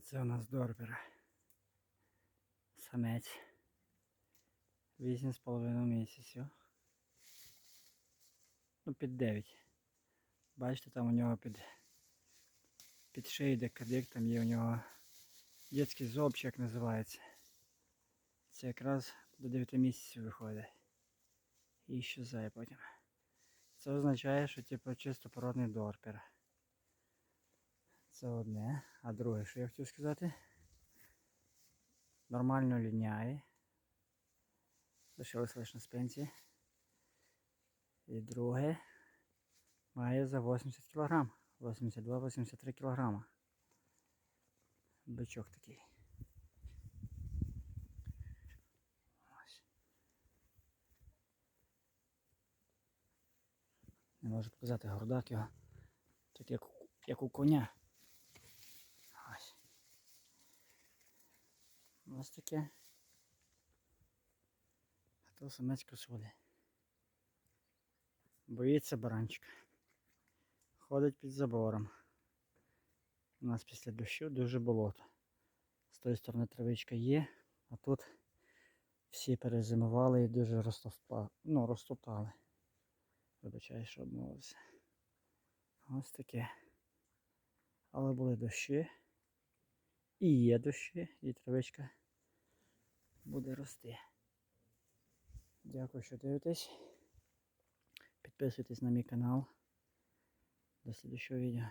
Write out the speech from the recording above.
Оце у нас Дорбер. Самець. Вісім з половиною місяців. Ну, під 9. Бачите, там у нього під, під шиєю де там є у нього дитячий зобчик, як називається. Це якраз до 9 місяців виходить. І щезає потім. Це означає, що типу чистопородний дорпер. Це одне. А друге, що я хотів сказати? Нормально ліняє. Лишилось лише на спинці. І друге має за 80 кг. 82-83 кг. Бичок такий. Не можу показати гордак його. Так як, як у коня. Ось. Ось таке. А то самець косули. Боїться баранчика. Ходить під забором. У нас після дощу дуже болото. З тої сторони травичка є, а тут всі перезимували і дуже розтовпа... ну, розтоптали. Вибачаю, що обмовився. Ось таке. Але були дощі. І є дощі, і травичка буде рости. Дякую, що дивитесь. Підписуйтесь на мій канал. До слідчого відео.